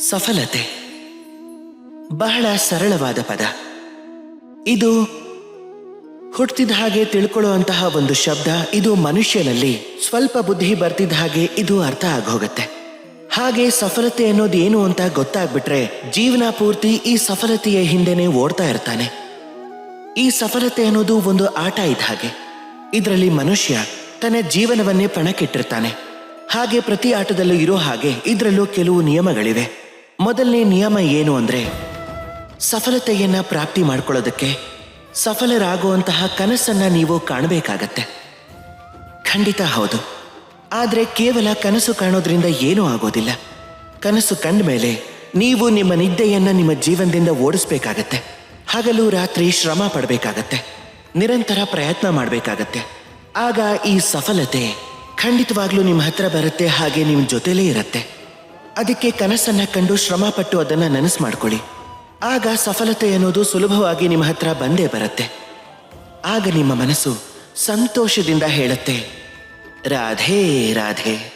ಸಫಲತೆ. ಬಹಳ ಸರಳವಾದ ಪದ. ಇದು ಹುಟ್ಟಿದ ಹಾಗೆ ತಿಳ್ಕೊಳ್ಳುವಂತಹ ಒಂದು ಶಬ್ದ ಇದು ಮನುಷ್ಯನಲ್ಲಿ ಸ್ವಲ್ಪ ಬುದ್ಧಿ ಬರ್ತಿದ್ದ ಹಾಗೆ ಇದು ಅರ್ಥ ಆಗೋಗತ್ತೆ. ಹಾಗೆ ಸಫಲತೆ ಅನ್ನೋದು ಏನು ಅಂತ ಗೊತ್ತಾಗ್ಬಿಟ್ರೆ ಜೀವನ ಪೂರ್ತಿ ಈ ಸಫಲತೆಯ ಹಿಂದೆನೆ ಓಡ್ತಾ ಇರ್ತಾನೆ. ಈ ಸಫಲತೆ ಅನ್ನೋದು ಒಂದು ಆಟ ಇದ್ದ ಹಾಗೆ. ಇದರಲ್ಲಿ ಮನುಷ್ಯ ತನ್ನ ಜೀವನವನ್ನೇ ಪಣಕ್ಕಿಟ್ಟಿರ್ತಾನೆ. ಹಾಗೆ ಪ್ರತಿ ಆಟದಲ್ಲೂ ಇರೋ ಹಾಗೆ ಇದರಲ್ಲೂ ಕೆಲವು ನಿಯಮಗಳಿವೆ. ಮೊದಲನೇ ನಿಯಮ ಏನು ಅಂದ್ರೆ ಸಫಲತೆಯನ್ನ ಪ್ರಾಪ್ತಿ ಮಾಡ್ಕೊಳ್ಳೋದಕ್ಕೆ ಸಫಲರಾಗುವಂತಹ ಕನಸನ್ನ ನೀವು ಕಾಣಬೇಕಾಗತ್ತೆ. ಖಂಡಿತ ಹೌದು. ಆದರೆ ಕೇವಲ ಕನಸು ಕಾಣೋದ್ರಿಂದ ಏನೂ ಆಗೋದಿಲ್ಲ. ಕನಸು ಕಂಡ ಮೇಲೆ ನೀವು ನಿಮ್ಮ ನಿದ್ದೆಯನ್ನ ನಿಮ್ಮ ಜೀವನದಿಂದ ಓಡಿಸ್ಬೇಕಾಗತ್ತೆ. ಹಗಲು ರಾತ್ರಿ ಶ್ರಮ ಪಡಬೇಕಾಗತ್ತೆ. ನಿರಂತರ ಪ್ರಯತ್ನ ಮಾಡಬೇಕಾಗತ್ತೆ. ಆಗ ಈ ಸಫಲತೆ ಖಂಡಿತವಾಗ್ಲೂ ನಿಮ್ಮ ಹತ್ರ ಬರುತ್ತೆ, ಹಾಗೆ ನಿಮ್ಮ ಜೊತೆಲೇ ಇರತ್ತೆ. ಅದಕ್ಕೆ ಕನಸನ್ನ ಕಂಡು ಶ್ರಮ ಪಟ್ಟು ಅದನ್ನ ನನಸು ಮಾಡ್ಕೊಳ್ಳಿ ಆಗ ಸಫಲತೆ ಅನ್ನೋದು ಸುಲಭವಾಗಿ ನಿಮ್ಮ ಹತ್ರ ಬಂದೇ ಬರುತ್ತೆ. ಆಗ ನಿಮ್ಮ ಮನಸ್ಸು ಸಂತೋಷದಿಂದ ಹೇಳುತ್ತೆ. ರಾಧೇ, ರಾಧೆ.